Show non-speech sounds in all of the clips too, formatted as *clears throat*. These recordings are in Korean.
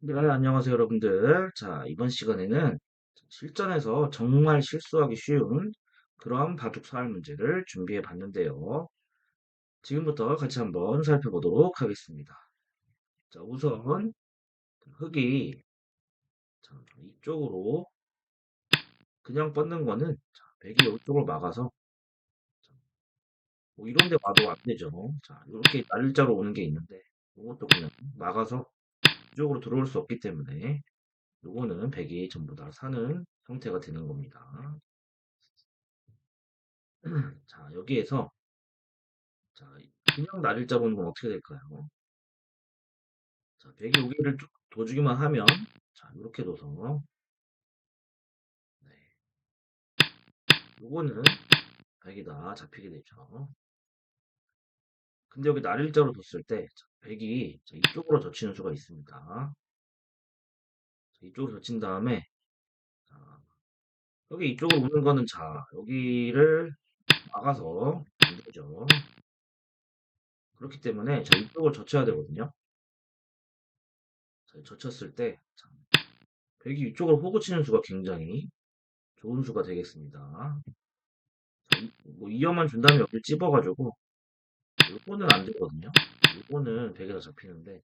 네, 안녕하세요, 여러분들. 자, 이번 시간에는 실전에서 정말 실수하기 쉬운 그러한 바둑 사활 문제를 준비해 봤는데요. 지금부터 같이 한번 살펴보도록 하겠습니다. 자, 우선 흙이 자, 이쪽으로 그냥 뻗는 거는 자, 백이 이쪽으로 막아서 뭐 이런 데 와도 안 되죠. 자, 이렇게 날짜로 오는 게 있는데 이것도 그냥 막아서 이쪽으로 들어올 수 없기 때문에 요거는 백이 전부 다 사는 형태가 되는 겁니다. *clears throat* 자, 여기에서 자, 그냥 날일자 보는 건 어떻게 될까요? 자, 백이 여기를 쭉 둬주기만 하면 자, 이렇게 둬서 네. 요거는 백이 다 잡히게 되죠. 근데 여기 날일자로 뒀을 때 자, 백이 자, 이쪽으로 젖히는 수가 있습니다. 자, 이쪽으로 젖힌 다음에 자, 여기 이쪽으로 오는 거는 자, 여기를 막아서 안 되죠. 그렇기 때문에 자, 이쪽을 젖혀야 되거든요. 자, 젖혔을 때 자, 백이 이쪽으로 호구 치는 수가 굉장히 좋은 수가 되겠습니다. 자, 이- 뭐 이어만 준 다음에 여기 찝어가지고 요거는 안 되거든요. 요거는 백에다 잡히는데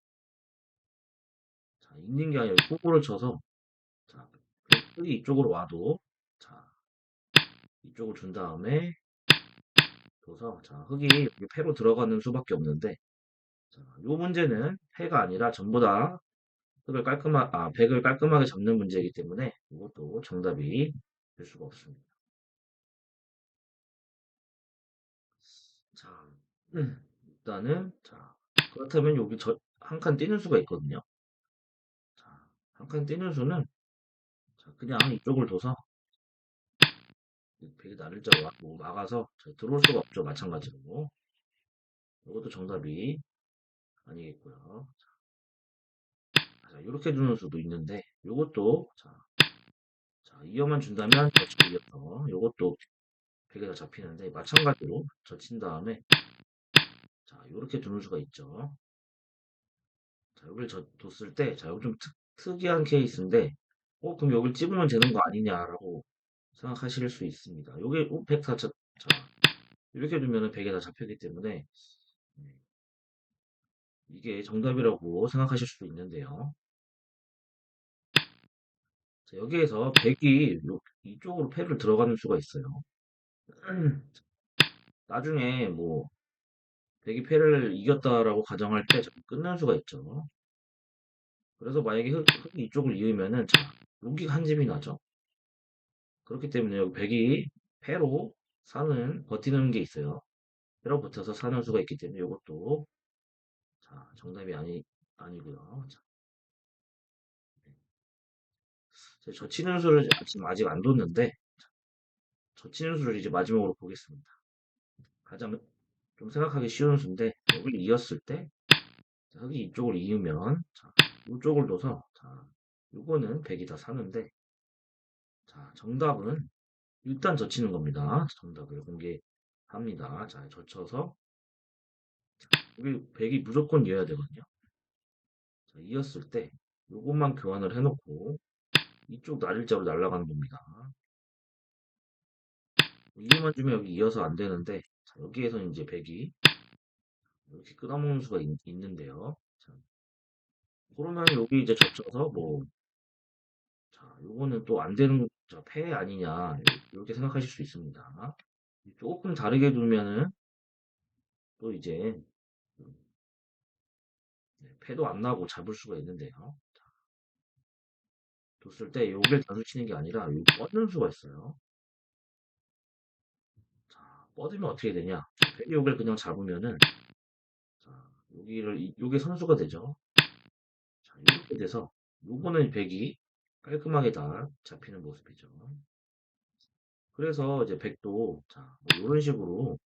자 있는 게 아니라 호구를 쳐서 자 흙이 이쪽으로 와도 자 이쪽을 준 다음에 둬서 자 흙이 여기 패로 들어가는 수밖에 없는데 자, 요 문제는 패가 아니라 전부 다 흙을 깔끔하 아 백을 깔끔하게 잡는 문제이기 때문에 이것도 정답이 될 수가 없습니다. 자 음, 일단은 자 그렇다면 여기 저한칸 띄는 수가 있거든요. 자, 한칸 띄는 수는 자, 그냥 이쪽을 둬서 백이 나를 자로 뭐 막아서 들어올 수가 없죠. 마찬가지로. 이것도 정답이 아니겠고요. 자, 이렇게 두는 수도 있는데 이것도 자, 자 이어만 준다면 젖히고 이어서 이것도 백에다 잡히는데 마찬가지로 젖힌 다음에 자 이렇게 두는 수가 있죠. 자 여기를 저, 뒀을 때 자 여기 좀 특, 특이한 케이스인데 어 그럼 여기를 찝으면 되는 거 아니냐라고 생각하실 수 있습니다. 요게 어, 104차 자 이렇게 두면은 100에 다 잡혔기 때문에 네, 이게 정답이라고 생각하실 수도 있는데요. 자, 여기에서 100이 이쪽으로 패를 들어가는 수가 있어요. *clears throat* 나중에 뭐 100이 패를 이겼다라고 가정할 때 끝날 수가 있죠. 그래서 만약에 흑, 이 이쪽을 이으면은 자, 여기가 한 집이 나죠. 그렇기 때문에 여기 100이 패로 사는 버티는 게 있어요. 패로 붙어서 사는 수가 있기 때문에 이것도 자, 정답이 아니 아니고요. 자, 저 치는 수를 지금 아직 안 뒀는데 저 치는 수를 이제 마지막으로 보겠습니다. 가장 좀 생각하기 쉬운 수인데 여기를 이었을 때 흙이 이쪽을 이으면 자, 이쪽을 둬서 자, 이거는 100이 다 사는데 자, 정답은 일단 젖히는 겁니다. 정답을 공개합니다. 자, 젖혀서 자, 여기 100이 무조건 이어야 되거든요. 자, 이었을 때 이것만 교환을 해놓고 이쪽 날일자로 날아가는 겁니다. 이만 주면 여기 이어서 안 되는데 자, 여기에서 이제 100이 이렇게 끊어먹는 수가 있, 는데요 자, 그러면 여기 이제 젖혀서 뭐 자, 요거는 또 안 되는 자, 폐 아니냐 이렇게 생각하실 수 있습니다. 조금 다르게 두면은 또 이제 네, 패도 안 나고 잡을 수가 있는데요. 자, 뒀을 때 여기를 단수 치는 게 아니라 요 뻗는 수가 있어요. 자, 뻗으면 어떻게 되냐? 여기를 그냥 잡으면은 자, 여기를 요게 선수가 되죠. 자, 이렇게 돼서 요거는 백이 깔끔하게 다 잡히는 모습이죠. 그래서 이제 백도 자, 뭐 이런 식으로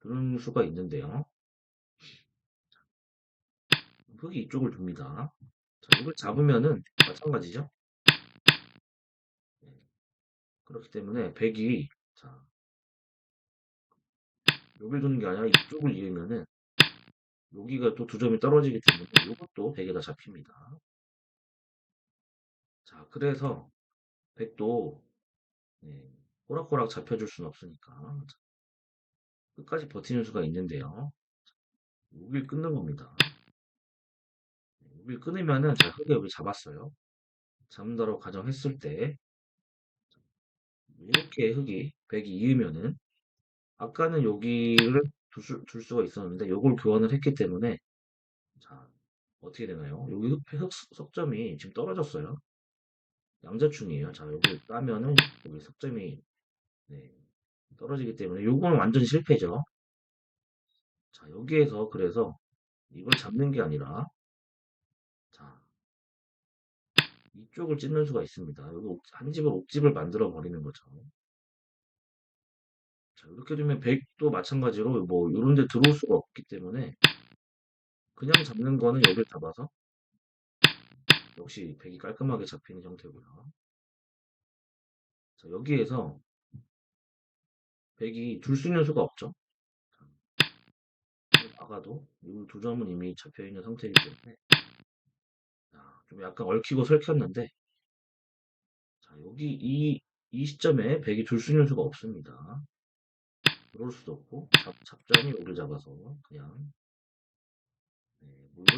두는 수가 있는데요. 흙이 이쪽을 둡니다. 자, 이걸 잡으면은 마찬가지죠. 네. 그렇기 때문에 백이 자 여길 두는 게 아니라 이쪽을 이으면은 여기가 또 두 점이 떨어지기 때문에 이것도 100에다 잡힙니다. 자, 그래서 100도 네, 꼬락꼬락 잡혀줄 수는 없으니까 자, 끝까지 버티는 수가 있는데요. 여기를 끊는 겁니다. 여기를 끊으면은 자, 흙에 여기 잡았어요. 잡는다고 가정했을 때 이렇게 흙이 100이 이으면은 아까는 여기를 둘, 수, 둘 수가 있었는데 요걸 교환을 했기 때문에 자 어떻게 되나요? 여기 흙, 흙 석점이 지금 떨어졌어요. 양자충이에요. 자 여기 따면은 여기 석점이 네, 떨어지기 때문에 요건 완전 실패죠. 자 여기에서 그래서 이걸 잡는 게 아니라 자 이쪽을 찢는 수가 있습니다. 여기 옥- 한 집을 옥집을 만들어 버리는 거죠. 자, 이렇게 되면 100도 마찬가지로 뭐 이런 데 들어올 수가 없기 때문에 그냥 잡는 거는 여기를 잡아서 역시 100이 깔끔하게 잡히는 형태고요. 자, 여기에서 100이 둘 수 있는 수가 없죠. 아가도 이 두 점은 이미 잡혀 있는 상태이기 때문에 자, 좀 약간 얽히고 설켰는데 자, 여기 이, 이 시점에 100이 둘 수 있는 수가 없습니다. 들어올 수도 없고 잡, 잡자니 여기를 잡아서 그냥 네,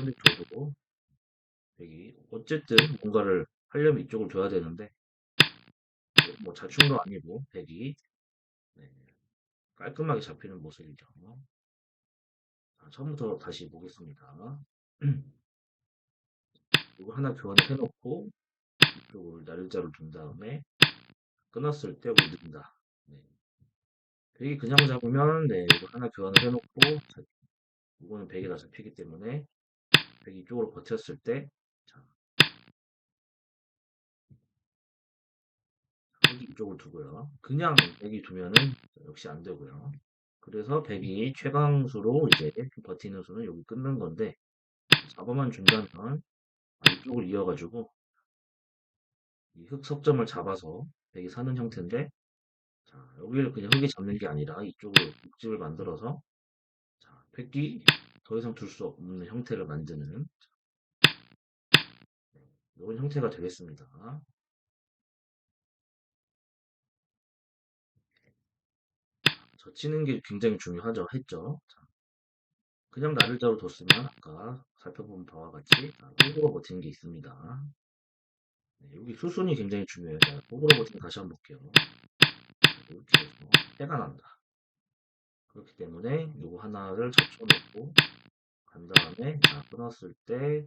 데 줘도 100이 어쨌든 뭔가를 하려면 이쪽을 줘야 되는데 뭐 자충도 아니고 100이 네, 깔끔하게 잡히는 모습이죠. 자, 처음부터 다시 보겠습니다. *clears throat* 이거 하나 교환을 해놓고 이쪽을 날짜를 둔 다음에 끊었을 때 여기 넣는다. 네. 100이 그냥 잡으면 네, 이거 하나 교환을 해놓고 자, 이거는 100에다 잡히기 때문에 100 이쪽으로 버텼을 때 자, 여기 이쪽을 두고요. 그냥 100이 두면은 역시 안 되고요. 그래서 100이 최강수로 이제 버티는 수는 여기 끊는 건데 잡아만 준다면 이쪽을 이어가지고 이 흑석점을 잡아서 100이 사는 형태인데 자 여기를 그냥 흙이 잡는 게 아니라 이쪽으로 육집을 만들어서 자 100이 더 이상 둘 수 없는 형태를 만드는 네, 이런 형태가 되겠습니다. 젖히는 게 굉장히 중요하죠. 했죠. 자, 그냥 나를 자로 뒀으면 아까 살펴본 바와 같이 호구로 버티는 게 있습니다. 네, 여기 수순이 굉장히 중요해요. 자, 호구로 버티는 다시 한번 볼게요. 해가 난다. 그렇기 때문에 요거 하나를 젖혀놓고 간 다음에 자 끊었을 때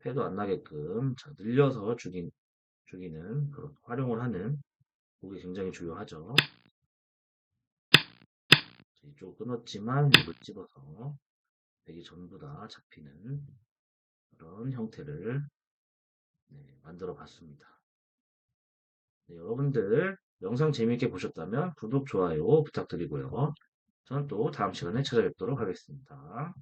패도 안 나게끔 자 늘려서 죽인, 죽이는 그런 활용을 하는 그게 굉장히 중요하죠. 이쪽 끊었지만 이걸 집어서 백이 전부 다 잡히는 그런 형태를 네, 만들어 봤습니다. 네, 여러분들 영상 재미있게 보셨다면 구독, 좋아요 부탁드리고요. 저는 또 다음 시간에 찾아뵙도록 하겠습니다.